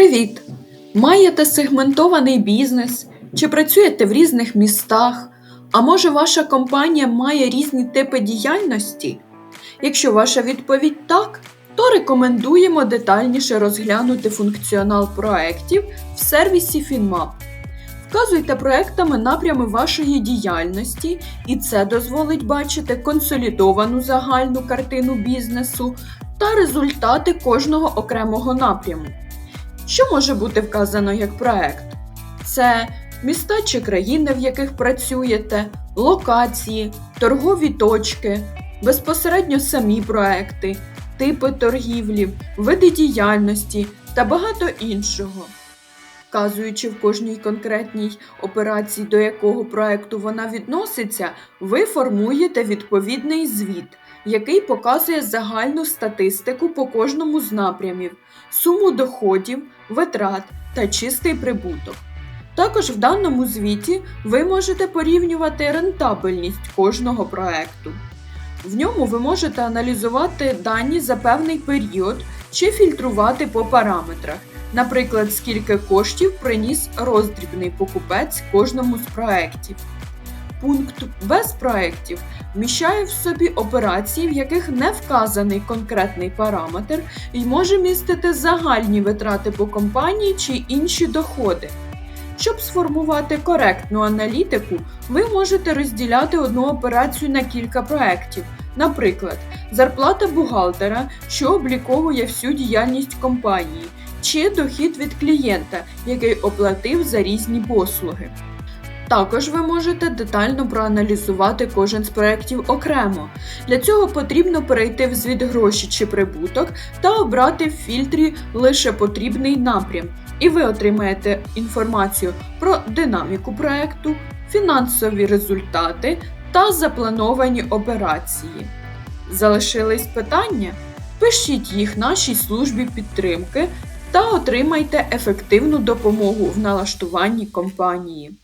Привіт! Маєте сегментований бізнес чи працюєте в різних містах? А може ваша компанія має різні типи діяльності? Якщо ваша відповідь так, то рекомендуємо детальніше розглянути функціонал проєктів в сервісі FinMap. Вказуйте проектами напрями вашої діяльності, і це дозволить бачити консолідовану загальну картину бізнесу та результати кожного окремого напряму. Що може бути вказано як проект? Це міста чи країни, в яких працюєте, локації, торгові точки, безпосередньо самі проекти, типи торгівлі, види діяльності та багато іншого. Вказуючи в кожній конкретній операції, до якого проекту вона відноситься, ви формуєте відповідний звіт, який показує загальну статистику по кожному з напрямів, суму доходів, витрат та чистий прибуток. Також в даному звіті ви можете порівнювати рентабельність кожного проекту. В ньому ви можете аналізувати дані за певний період чи фільтрувати по параметрах, наприклад, скільки коштів приніс роздрібний покупець кожному з проєктів. Пункт без проєктів вміщає в собі операції, в яких не вказаний конкретний параметр і може містити загальні витрати по компанії чи інші доходи. Щоб сформувати коректну аналітику, ви можете розділяти одну операцію на кілька проєктів. Наприклад, зарплата бухгалтера, що обліковує всю діяльність компанії, чи дохід від клієнта, який оплатив за різні послуги. Також ви можете детально проаналізувати кожен з проєктів окремо. Для цього потрібно перейти в звіт гроші чи прибуток та обрати в фільтрі лише потрібний напрям, і ви отримаєте інформацію про динаміку проєкту, фінансові результати та заплановані операції. Залишились питання? Пишіть їх нашій службі підтримки та отримайте ефективну допомогу в налаштуванні компанії.